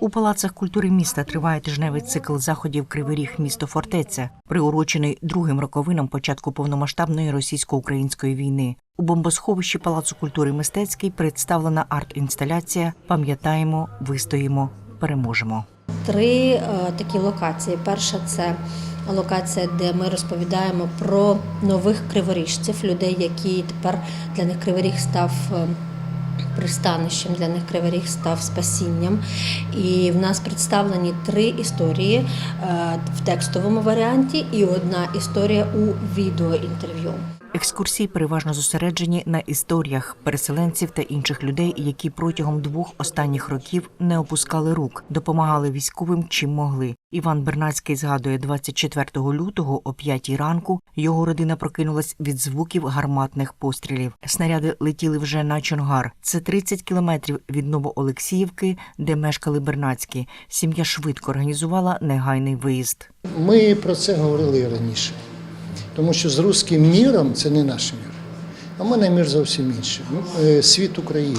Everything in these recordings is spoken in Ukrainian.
У палацах культури міста триває тижневий цикл заходів Кривий Ріг місто фортеця, приурочений другим роковинам початку повномасштабної російсько-української війни. У бомбосховищі Палацу культури мистецький представлена арт-інсталяція Пам'ятаємо, вистоїмо, переможемо. Три е, такі локації. Перша це локація, де ми розповідаємо про нових криворіжців, людей, які тепер для них кривий ріг став. Пристанищем для них Кривий став спасінням, і в нас представлені три історії е, в текстовому варіанті і одна історія у відеоінтерв'ю. Екскурсії переважно зосереджені на історіях переселенців та інших людей, які протягом двох останніх років не опускали рук, допомагали військовим чим могли. Іван Бернацький згадує 24 лютого о 5 ранку. Його родина прокинулась від звуків гарматних пострілів. Снаряди летіли вже на Чонгар. Це 30 кілометрів від Новоолексіївки, де мешкали Бернацькі. Сім'я швидко організувала негайний виїзд. Ми про це говорили раніше. Тому що з руським міром це не наш мір. А в мене мір зовсім інший. Ну, е, Світ України.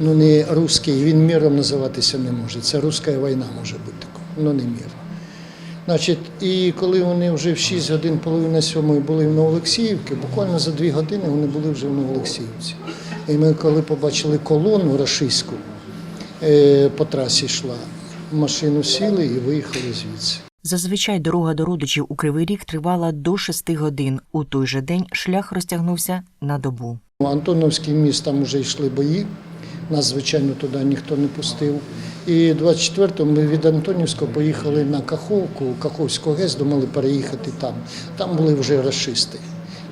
Ну не руський, він міром називатися не може. Це руська війна може бути ну не мір. Значить, і коли вони вже в 6 годин, половина сьомої були в Новоолексіївці, буквально за 2 години вони були вже в Новоолексіївці. І ми, коли побачили колону рашистську, е, по трасі йшла, машину сіли і виїхали звідси. Зазвичай дорога до родичів у Кривий Ріг тривала до шести годин. У той же день шлях розтягнувся на добу. У Антоновський міст там вже йшли бої. Нас, звичайно, туди ніхто не пустив. І 24-го ми від Антонівського поїхали на Каховку, Каховську ГЕС, думали переїхати там. Там були вже расисти.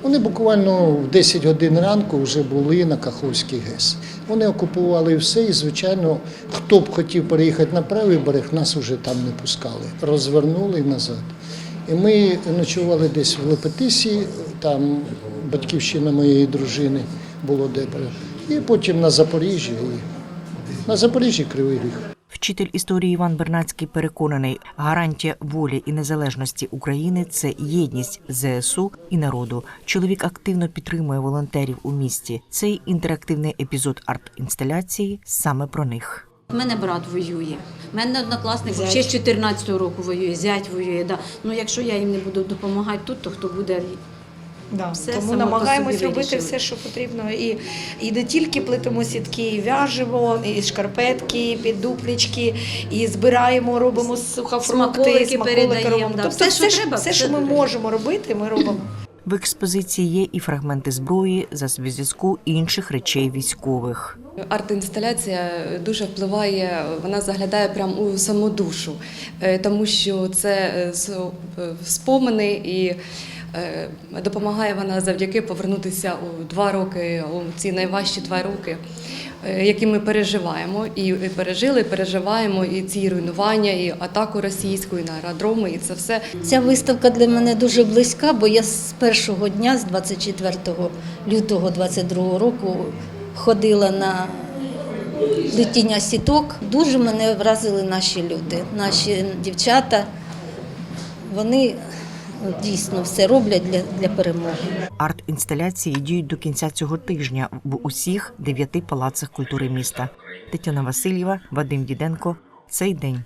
Вони буквально в 10 годин ранку вже були на Каховський ГЕС. Вони окупували все і, звичайно, хто б хотів переїхати на правий берег, нас вже там не пускали. Розвернули назад. І ми ночували десь в Лепетисі, там батьківщина моєї дружини було Дебра. І потім на Запоріжжі. На Запоріжжі Кривий Ріг. Вчитель історії Іван Бернацький переконаний, гарантія волі і незалежності України це єдність ЗСУ і народу. Чоловік активно підтримує волонтерів у місті. Цей інтерактивний епізод арт-інсталяції саме про них. У мене брат воює. У мене однокласник Зять. ще з 14-го року воює, зять воює. Да. Ну якщо я їм не буду допомагати тут, то хто буде Да, Все тому намагаємось робити вирішили. все, що потрібно. І, і не тільки плетемо сітки, і в'яжемо, і шкарпетки, і піддуплічки, і збираємо, робимо сухофрукти, Смаколики передаємо, робимо. да. Тобто Все, все, що треба, все, все що ми можемо робити, ми робимо. В експозиції є і фрагменти зброї, засобів зв'язку інших речей військових. Арт-інсталяція дуже впливає, вона заглядає прямо у саму душу, е, тому що це е, е, спомини і допомагає вона завдяки повернутися у два роки, у ці найважчі два роки, е, які ми переживаємо. І пережили, переживаємо і ці руйнування, і атаку російську, і на аеродроми, і це все Ця виставка для мене дуже близька, бо я з першого дня, з 24 лютого 22 року, ходила на летіння сіток. Дуже мене вразили наші люди, наші дівчата. Вони дійсно все роблять для, для перемоги. Арт-інсталяції діють до кінця цього тижня в усіх дев'яти палацах культури міста. Тетяна Васильєва, Вадим Діденко. Цей день.